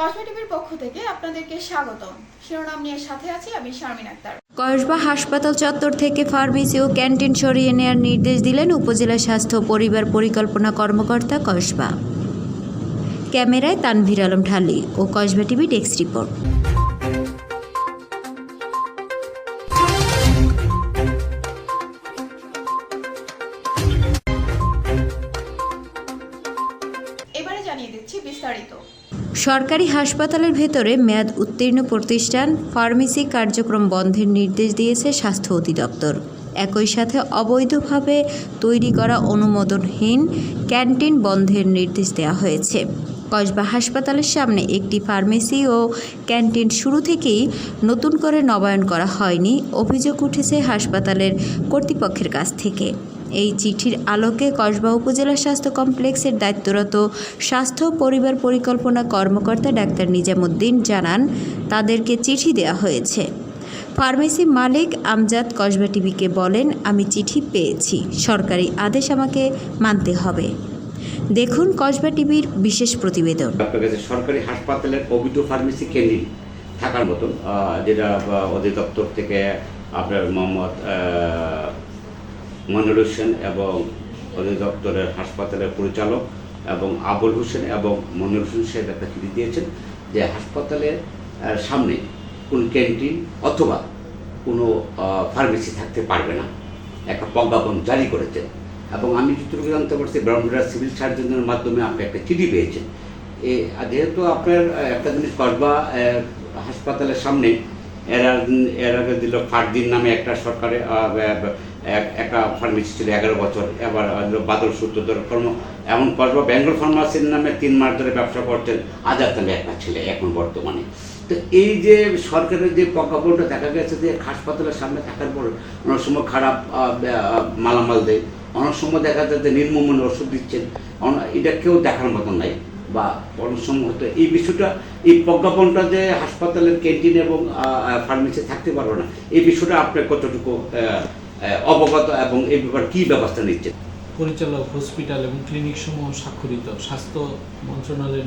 কসমে পক্ষ থেকে আপনাদেরকে স্বাগত শিরোনাম নিয়ে সাথে আছি আমি শারমিন আক্তার। কসবা হাসপাতাল চত্বর থেকে ফার্মেসি ও ক্যান্টিন সরিয়ে নেওয়ার নির্দেশ দিলেন উপজেলা স্বাস্থ্য পরিবার পরিকল্পনা কর্মকর্তা কসবা। ক্যামেরায় তানভীর আলম ঢালি ও কসবা টিভি ডেস্ক রিপোর্ট। সরকারি হাসপাতালের ভেতরে মেয়াদ উত্তীর্ণ প্রতিষ্ঠান, ফার্মেসি কার্যক্রম বন্ধের নির্দেশ দিয়েছে স্বাস্থ্য অধিদপ্তর। একই সাথে অবৈধভাবে তৈরি করা অনুমোদনহীন ক্যান্টিন বন্ধের নির্দেশ দেওয়া হয়েছে। কসবা হাসপাতালের সামনে একটি ফার্মেসি ও ক্যান্টিন শুরু থেকেই নতুন করে নবায়ন করা হয়নি, অভিযোগ উঠেছে হাসপাতালের কর্তৃপক্ষের কাছ থেকে। এই চিঠির আলোকে কসবা উপজেলা স্বাস্থ্য কমপ্লেক্সের দায়িত্বরত স্বাস্থ্য পরিবার পরিকল্পনা কর্মকর্তা ডাক্তার নিজামুদ্দিন জানান, তাদেরকে চিঠি দেওয়া হয়েছে। ফার্মেসি মালিক আমজাদ কসবা টিভিকে বলেন, আমি চিঠি পেয়েছি, সরকারি আদেশ আমাকে মানতে হবে। দেখুন কসবা টিভির বিশেষ প্রতিবেদন। সরকারি হাসপাতালের অবৈধ ফার্মেসি কেন্দ্রিক থাকার মতন যেটা অধিদপ্তর থেকে আপনার মোহাম্মদ আহ, মনিরুল হোসেন এবং অধিদপ্তরের হাসপাতালের পরিচালক এবং আবুল হোসেন এবং মনির হোসেন সাহেব একটা চিঠি দিয়েছেন যে হাসপাতালের সামনে কোন ক্যান্টিন অথবা কোনো ফার্মেসি থাকতে পারবে না। একটা প্রজ্ঞাপন জারি করেছেন। এবং আমি যতটুকু জানতে পারছি ব্রাহ্মণরা সিভিল সার্জনের মাধ্যমে আপনি একটা চিঠি পেয়েছেন। এ যেহেতু আপনার একটা জিনিস করবা হাসপাতালের সামনে এর এর দিল ফারদিন নামে একটা সরকারে একটা ফার্মেসি ছিল এগারো বছর। এবার দিল বাদল সূত্রধর কর্ম। এমন কসবা বেঙ্গল ফার্মাসির নামে তিন মাস ধরে ব্যবসা করছেন আজাদ নামে একটা ছেলে এখন বর্তমানে। তো এই যে সরকারের যে প্রজ্ঞাপনটা দেখা গেছে যে হাসপাতালের সামনে থাকার পর অনেক সময় খারাপ মালামাল দেয়। অনেক সময় দেখা যাচ্ছে যে নির্মমূল্য ওষুধ দিচ্ছেন। এটা কেউ দেখার মতন নাই। বা অনেক হতো এই বিষয়টা, এই প্রজ্ঞাপনটা যে হাসপাতালের ক্যান্টিন এবং ফার্মেসি থাকতে পারবে না, এই বিষয়টা আপনি কতটুকু অবগত এবং এই ব্যাপার কী ব্যবস্থা নিচ্ছেন? পরিচালক, হসপিটাল এবং ক্লিনিক সমূহ স্বাক্ষরিত। স্বাস্থ্য মন্ত্রণালয়ের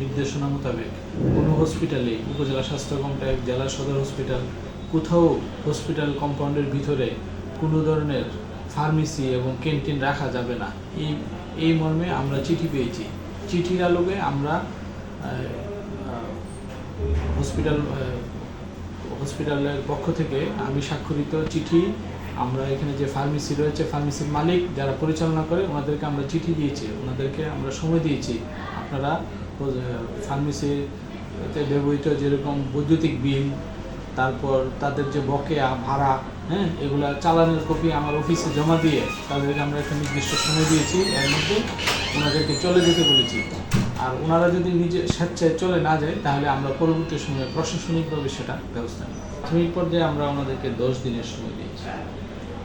নির্দেশনা মোতাবেক কোনো হসপিটালে, উপজেলা স্বাস্থ্য কমপ্লেক্স, জেলা সদর হসপিটাল, কোথাও হসপিটাল কম্পাউন্ডের ভিতরে কোনো ধরনের ফার্মেসি এবং ক্যান্টিন রাখা যাবে না। এই এই মর্মে আমরা চিঠি পেয়েছি। চিঠির আলোকে আমরা হসপিটাল হসপিটালের পক্ষ থেকে আমি স্বাক্ষরিত চিঠি, আমরা এখানে যে ফার্মেসি রয়েছে ফার্মেসির মালিক যারা পরিচালনা করে, ওনাদেরকে আমরা চিঠি দিয়েছি, ওনাদেরকে আমরা সময় দিয়েছি। আপনারা ফার্মেসিতে ব্যবহৃত যেরকম বৈদ্যুতিক বিল তারপর তাদের যে বকেয়া ভাড়া হ্যাঁ এগুলা চালানের কপি আমার অফিসে জমা দিয়ে তাদেরকে আমরা একটা নির্দিষ্ট সময় দিয়েছি এর মধ্যে ওনাদেরকে চলে যেতে বলেছি। আর ওনারা যদি নিজে স্বেচ্ছায় চলে না যায় তাহলে আমরা পরবর্তী সময়ে প্রশাসনিকভাবে সেটা ব্যবস্থা নেব। প্রাথমিক পর্যায়ে আমরা ওনাদেরকে দশ দিনের সময় দিয়েছি।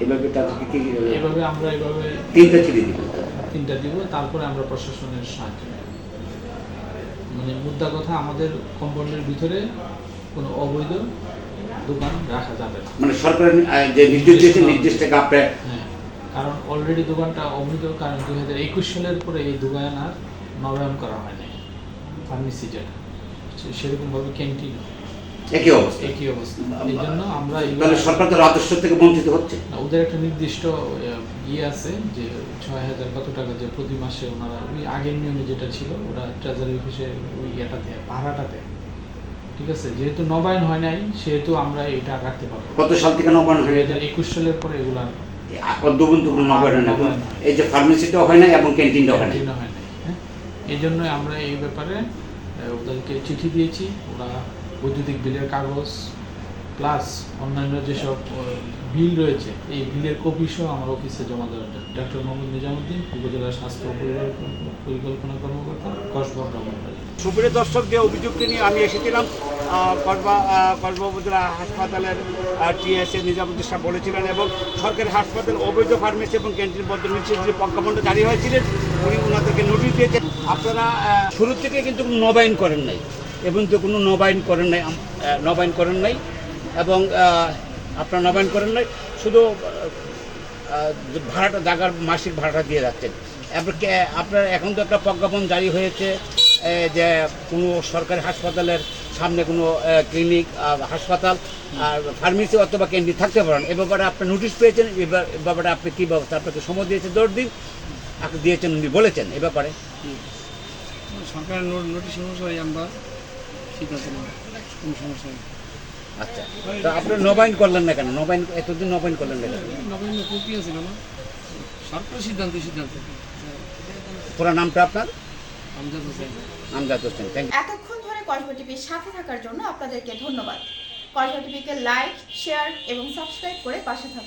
এভাবে তাদেরকে এভাবে আমরা এভাবে তিনটা চিঠি দিবেন তিনটা দিব তারপরে আমরা প্রশাসনের সাহায্য মানে মুদ্রা কথা আমাদের কম্পাউন্ডের ভিতরে কোনো অবৈধ দোকান রাখা যাবে না। মানে সরকারের যে নির্দেশ দিয়েছে নির্দেশ থেকে আপনি হ্যাঁ কারণ অলরেডি দোকানটা অবৈধ কারণ দুই হাজার একুশ সালের পরে এই দোকান আর নবায়ন করা হয় নাই ফার্মেসি যেটা সেরকমভাবে ক্যান্টিন একই অবস্থা। একই অবস্থা। এই জন্য আমরা তাহলে সরকার রাজস্ব থেকে বঞ্চিত হচ্ছে। ওদের একটা নির্দিষ্ট ইয়ে আছে যে ছয় হাজার কত টাকা যে প্রতি মাসে ওনারা ওই আগের নিয়মে যেটা ছিল ওরা ট্রেজারি অফিসে ওই ইয়েটা দেয় ভাড়াটা দেয়। ঠিক আছে? যেহেতু নবায়ন হয় নাই সেহেতু আমরা এটা রাখতে পারব। কত সাল থেকে নবায়ন হয়ে যায় একুশ সালের পরে এগুলা অদ্যবন্ধু নবায়ন হয় না এই যে ফার্মেসিটাও হয় না এবং ক্যান্টিনটাও হয় না হয় নাই হ্যাঁ? এই জন্য আমরা এই ব্যাপারে ওদেরকে চিঠি দিয়েছি। ওরা বৈদ্যুতিক বিলের কাগজ প্লাস অন্যান্য যেসব বিল রয়েছে এই বিলের কপি সহ আমার অফিসে জমা দেওয়া ডক্টর মোহাম্মদ নিজামুদ্দিন উপজেলা স্বাস্থ্য পরিকল্পনা কর্মকর্তা কসবা ব্রাহ্মণবাড়ি সুপ্রিয় দর্শক যে অভিযোগটি নিয়ে আমি এসেছিলাম কসবা কসবা উপজেলা হাসপাতালের টিএসএ নিজামুদ্দিন সাহেব বলেছিলেন এবং সরকারি হাসপাতাল অবৈধ ফার্মেসি এবং ক্যান্টিন বদ্ধ নিশ্চিত যে প্রজ্ঞাপনটা জারি হয়েছিলেন উনি ওনাদেরকে নোটিশ দিয়েছেন। আপনারা শুরু থেকে কিন্তু নবায়ন করেন নাই এবং তো কোনো নবায়ন করেন নাই নবায়ন করেন নাই। এবং আপনার নবায়ন করেন নাই, শুধু ভাড়াটা জায়গার মাসিক ভাড়াটা দিয়ে যাচ্ছেন। আপনার এখন তো একটা প্রজ্ঞাপন জারি হয়েছে যে কোনো সরকারি হাসপাতালের সামনে কোনো ক্লিনিক হাসপাতাল, আর ফার্মেসি অথবা ক্যান্টিন থাকতে পারেন। এ ব্যাপারে আপনি নোটিশ পেয়েছেন, এ ব্যাপারে- আপনি কী ব্যবস্থা, আপনাকে সময় দিয়েছে, দশ দিন আপনি দিয়েছেন উনি বলেছেন এ ব্যাপারে। সরকারের নোটিশ অনুযায়ী আমরা ঠিক আছে কোনো সমস্যা নেই। আচ্ছা। তো আপনি নবায়ন করলেন না কেন? নবায়ন এতদিন নবায়ন করলেন না কেন? নবায়ন প্রক্রিয়া ছিল না। সরকার সিদ্ধান্ত সিদ্ধান্ত। পুরো নামটা আপনার? আমজাদ হোসেন। আমজাদ হোসেন থ্যাংক এতক্ষণ ধরে কসবা টিভির সাথে থাকার জন্য আপনাদেরকে ধন্যবাদ। কসবা টিভিকে লাইক শেয়ার এবং সাবস্ক্রাইব করে পাশে থাকুন।